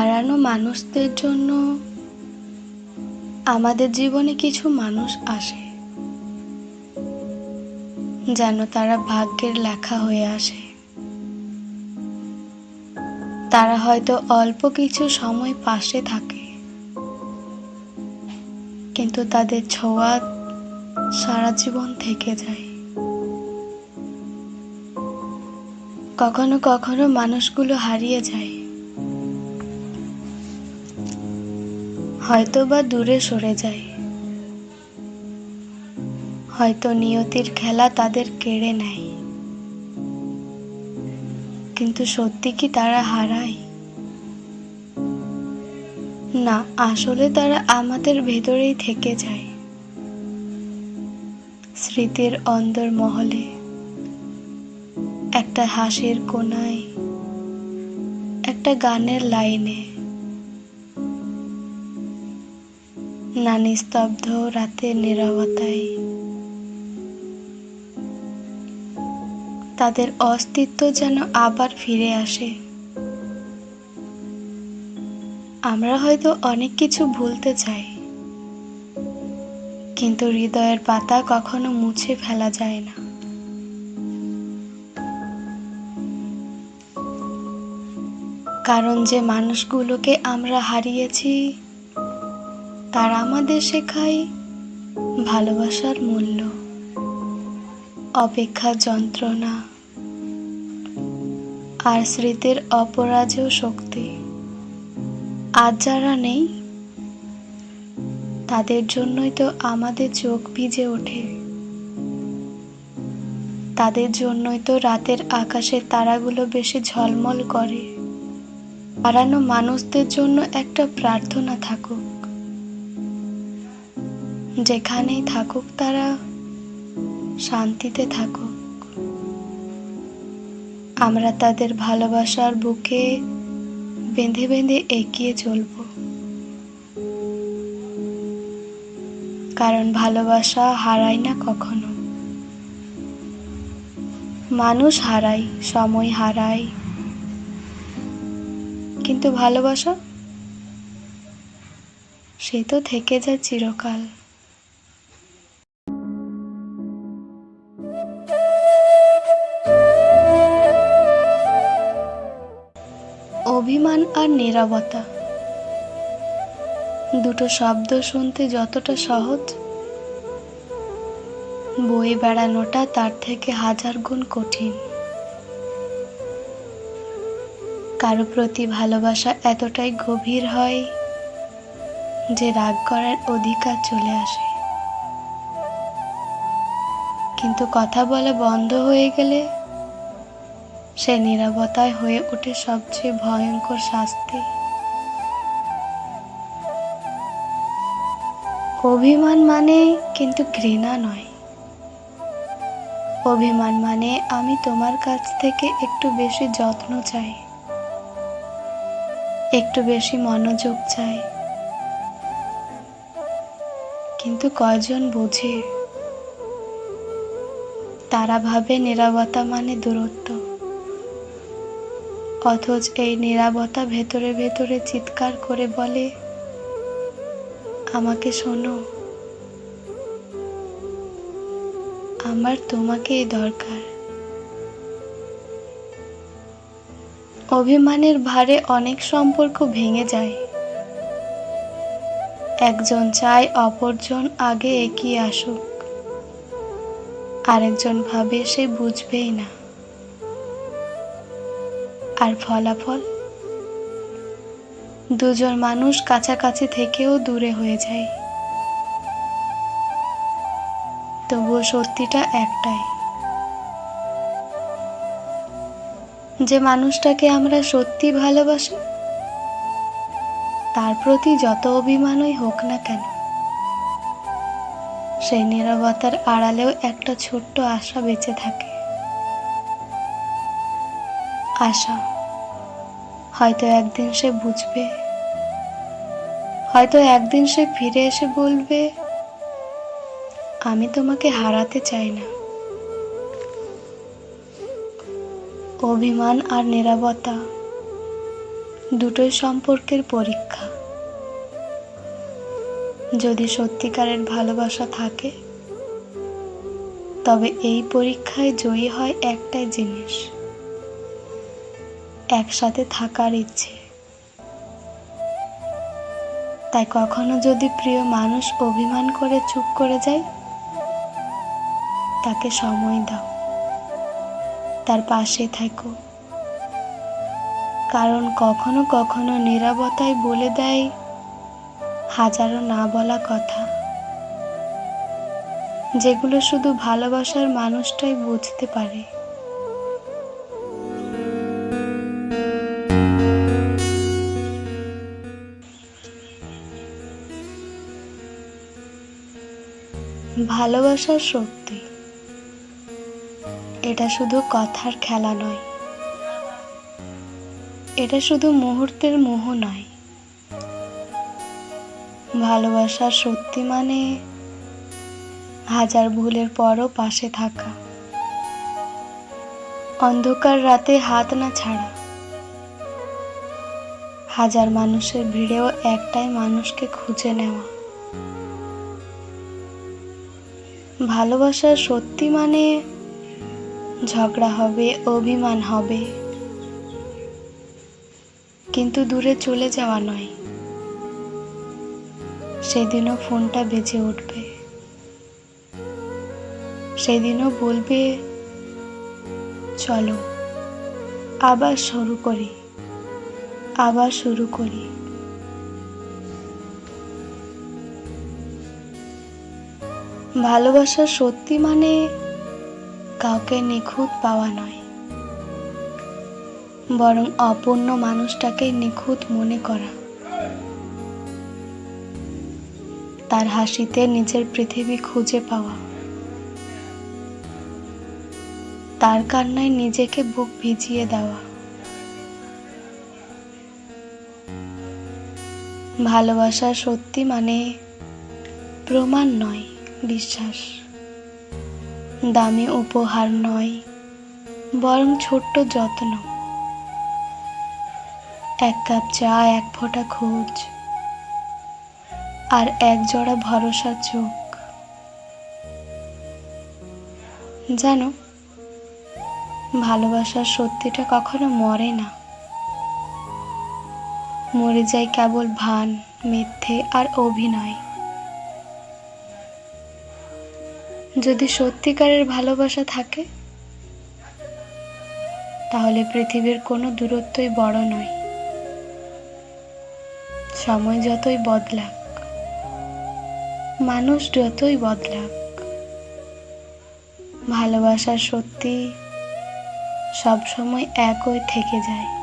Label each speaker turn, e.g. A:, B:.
A: হারানো মানুষদের জন্য আমাদের জীবনে কিছু মানুষ আসে, যেন তারা ভাগ্যের লেখা হয়ে আসে। তারা হয়তো অল্প কিছু সময় পাশে থাকে, কিন্তু তাদের ছোঁয়া সারা জীবন থেকে যায়। কখনো কখনো মানুষগুলো হারিয়ে যায়। হয়তো বা দূরে সরে যায় হয়তো নিয়তির খেলা তাদের কেড়ে নেয়। কিন্তু সত্যি কি তারা হারায়? না, আসলে তারা আমাদের ভেতরেই থেকে যায়। স্মৃতির অন্দর মহলে একটা হাসির কোনায় একটা গানের লাইনে। না নিস্তব্ধ রাতের নীরবতায়। তাদের অস্তিত্ব যেন আবার ফিরে আসে। আমরা হয়তো অনেক কিছু ভুলতে চাই, কিন্তু হৃদয়ের পাতা কখনো মুছে ফেলা যায় না। কারণ যে মানুষগুলোকে আমরা হারিয়েছি তারা আমাদের শেখায় ভালোবাসার মূল্য, অপেক্ষা যন্ত্রণা আর স্মৃতির অপরাজেয় শক্তি। আজ যারা নেই, তাদের জন্যই তো আমাদের চোখ ভিজে ওঠে। তাদের জন্যই তো রাতের আকাশে তারাগুলো বেশি ঝলমল করে। হারানো মানুষদের জন্য একটা প্রার্থনা থাকুক। যেখানেই থাকুক তারা শান্তিতে থাকুক। আমরা তাদের ভালোবাসার বুকে বেঁধে বেঁধে এগিয়ে চলব। কারণ ভালোবাসা হারায় না কখনো। মানুষ হারায়, সময় হারায়। কিন্তু ভালোবাসা, সে তো থেকে যায় চিরকাল। অভিমান আর নীরবতা। দুটো শব্দ শুনতে যতটা সহজ বই বেড়ানোটা তার থেকে হাজার গুণ কঠিন। কারও প্রতি ভালোবাসা এতটাই গভীর হয় যে রাগ করার অধিকার চলে আসে। কিন্তু কথা বলা বন্ধ হয়ে গেলে সে নিরবতায় হয়ে ওঠে সবচেয়ে ভয়ঙ্কর শাস্তি। অভিমান মানে কিন্তু ঘৃণা নয়। অভিমান মানে আমি তোমার কাছ থেকে একটু বেশি যত্ন চাই। একটু বেশি মনোযোগ চাই। কিন্তু কয়জন বোঝে? তারা ভাবে নিরবতা মানে দূরত্ব। অথচ এই নিরাপত্তা ভেতরে ভেতরে চিৎকার করে বলে, আমাকে শোনো, আমার তোমাকেই দরকার। অভিমানের ভারে অনেক সম্পর্ক ভেঙে যায়। একজন চায় অপরজন আগে এগিয়ে আসুক, আরেকজন ভাবে সে বুঝবেই না। আর ফলাফল? দুজন মানুষ কাছাকাছি থেকেও দূরে হয়ে যায়। তবুও সত্যিটা একটাই। যে মানুষটাকে আমরা সত্যি ভালোবাসি, তার প্রতি যত অভিমানই হোক না কেন, সেই নিরবতার আড়ালেও একটা ছোট্ট আশা বেঁচে থাকে। আশা। হয়তো একদিন সে বুঝবে। হয়তো একদিন সে ফিরে এসে বলবে, আমি তোমাকে হারাতে চাই না। অভিমান আর নিরাপত্তা দুটোই সম্পর্কের পরীক্ষা। যদি সত্যিকারের ভালোবাসা থাকে, তবে এই পরীক্ষায় জয়ী হয় একটাই জিনিস। একসাথে থাকার ইচ্ছে। তাই কখনো যদি প্রিয় মানুষ অভিমান করে চুপ করে যায়, তাকে সময় দাও। তার পাশে থাকো। কারণ কখনো কখনো নিরাপত্তায় বলে দেয়, হাজারো না বলা কথা। যেগুলো শুধু ভালোবাসার মানুষটাই বুঝতে পারে। ভালোবাসার শক্তি। এটা শুধু কথার খেলা নয়। এটা শুধু মুহূর্তের মোহ নয়। ভালোবাসার সত্যি মানে হাজার ভুলের পরও পাশে থাকা। অন্ধকার রাতে হাত না ছাড়া। হাজার মানুষের ভিড়েও একটাই মানুষকে খুঁজে নেওয়া। ভালোবাসার সত্যি মানে ঝগড়া হবে, অভিমান হবে। কিন্তু দূরে চলে যাওয়া নয়। সেদিনও ফোনটা বেজে উঠবে। সেদিনও বলবে, চলো, আবার শুরু করি, আবার শুরু করি। ভালোবাসা সত্যি মানে কাউকে নিখুঁত পাওয়া নয়। বরং অপূর্ণ মানুষটাকে নিখুঁত মনে করা। তার হাসিতে নিজের পৃথিবী খুঁজে পাওয়া। তার কান্নায় নিজেকে বুক ভিজিয়ে দেওয়া। ভালোবাসা সত্যি মানে প্রমাণ নয়। বিশ্বাস। দামি উপহার নয়, বরং ছোট্ট যত্ন। এক কাপ চা, এক ফোঁটা খোঁজ, আর এক জোড়া ভরসা চোখ। জানো, ভালোবাসার সত্যিটা কখনো মরে না। মরে যায় কেবল ভান, মিথ্যে আর অভিনয়। যদি সত্যিকারের ভালোবাসা থাকে, তাহলে পৃথিবীর কোনো দূরত্বই বড় নয়। সময় যতই বদলাক, মানুষ যতই বদলাক, ভালোবাসার সত্যি সবসময় একই থেকে যায়।